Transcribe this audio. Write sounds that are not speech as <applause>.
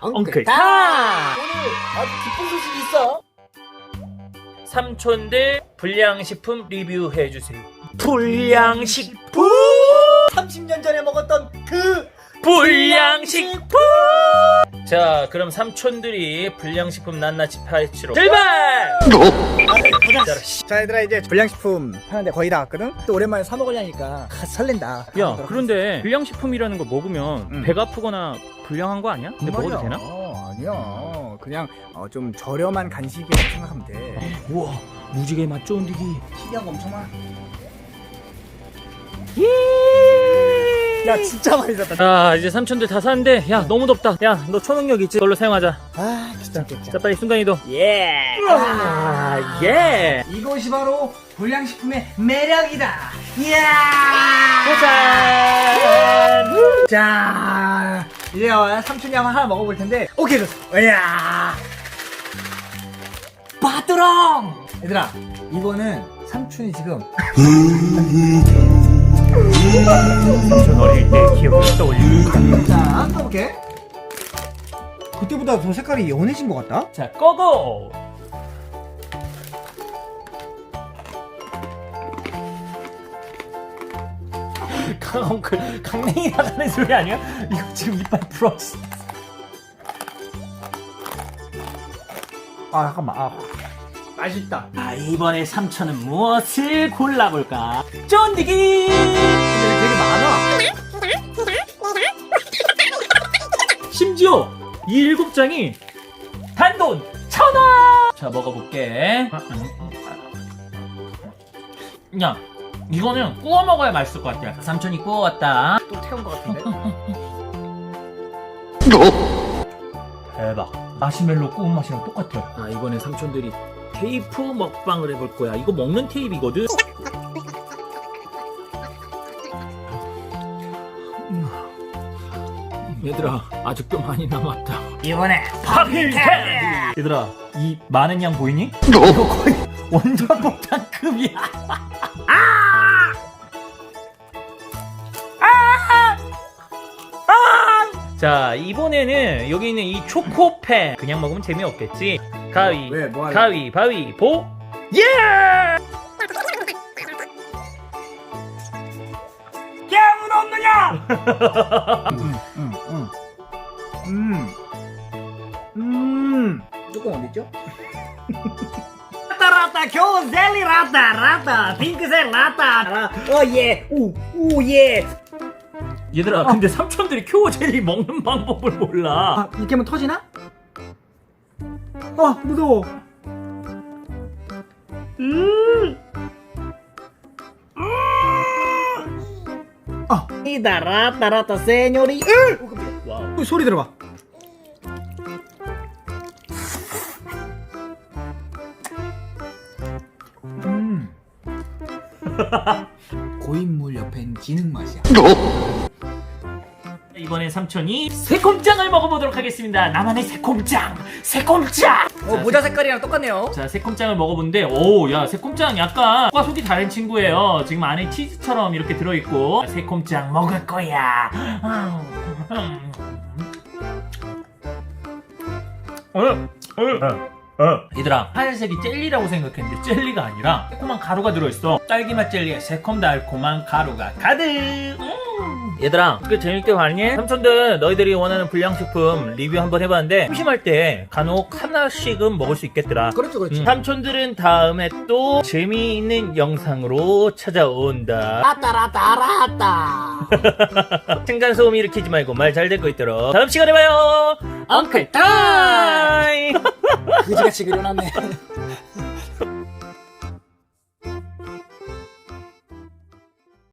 엉클 다! 오늘 아주 기쁜 소식이 있어. 삼촌들 불량식품 리뷰해 주세요. 불량식품 30년 전에 먹었던 그 불량식품. 자, 그럼 삼촌들이 불량식품 낱낱이 파헤치러 출발. 자, 얘들아 이제 불량식품 파는데 거의 다 왔거든? 또 오랜만에 사 먹으려니까 아, 설렌다 야, 그런데 불량식품이라는 거 먹으면 음. 배가 아프거나 불량한 거 아니야? 근데 먹어도 되나? 어, 아니야 그냥 어, 좀 저렴한 간식이라고 생각하면 돼 우와, 무지개 맛 좋은 디기. 신기한 거 엄청 많아 야 진짜 많이 샀다 자, 이제 삼촌들 다 샀는데, 야, 너무 덥다. 야, 너 초능력 있지? 그걸로 사용하자. 아 진짜 진짜 자, 빨리 순간이동. 예. 아, 예. 이것이 바로 불량식품의 매력이다 이야 짜잔. 자 이제 어, 삼촌이 한번 하나 먹어볼 텐데 오케이 좋습니다 이야 바뚜렁 얘들아 이거는 삼촌이 지금 <laughs> 삼촌 어릴 때 기억을 떠올리는 자 떠볼게 그때보다 더 색깔이 연해진 것 같다 자, 고고! <laughs> 강, 그, 강냉이 나가는 소리 아니야? 이거 지금 이빨 풀었어. 아 잠깐만 아 맛있다 아, 이번에 삼촌은 무엇을 골라볼까? 쫀디기! 이 일곱 장이 단돈 천 원! 자, 먹어볼게. 야, 이거는 구워 먹어야 맛있을 것 같아. 삼촌이 구워왔다. 또 태운 것 같은데 <laughs> 대박. 마시멜로 구운 맛이랑 똑같아. 아, 이번에 삼촌들이 테이프 먹방을 해볼 거야. 이거 먹는 테이프이거든. 얘들아, 아직도 많이 남았다. 이번에 파필 캔디! 얘들아, 이 많은 양 보이니? 이거 거의 원전 폭탄급이야. 아! 아! 아! 자, 이번에는 여기 있는 이 초코펜. 그냥 먹으면 재미없겠지? 가위, 왜, 뭐? 가위, 바위, 보, 예! 깨문 없느냐? <laughs> 음. 조금 어딨죠? 라따 교젤리 라따 라따 핑크색 라따 어예 우우예 얘들아, 근데 삼촌들이 큐어 젤리 먹는 방법을 몰라. 아 이렇게 하면 터지나? 아 무서워 이다 라따 라따 세뇨리 와우. 어, 소리 들어봐 고인물 옆엔 지능 맛이야 이번에 삼촌이 새콤짱을 먹어보도록 하겠습니다. 나만의 새콤짱, 새콤짱. 어 모자 색깔이랑 똑같네요 자, 새콤짱을 먹어본데, 오, 야, 새콤짱 약간 과 속이 다른 친구예요. 지금 안에 치즈처럼 이렇게 들어있고, 새콤짱 먹을 거야. 음. 어, 어. 얘들아, 하얀색이 젤리라고 생각했는데 젤리가 아니라 새콤한 가루가 들어있어. 딸기맛 젤리에 새콤달콤한 가루가 가득. 음. 얘들아, 그 재밌게 봤니? 삼촌들 너희들이 원하는 불량식품 리뷰 한번 해봤는데 심심할 때 간혹 하나씩은 먹을 수 있겠더라. 그렇죠 그렇죠 음, 삼촌들은 다음에 또 재미있는 영상으로 찾아온다. 라따 라따 라따 <laughs> 층간소음 일으키지 말고 말 잘 듣고 있도록 다음 시간에 봐요. 엉클 타임. 그지같이 그려놨네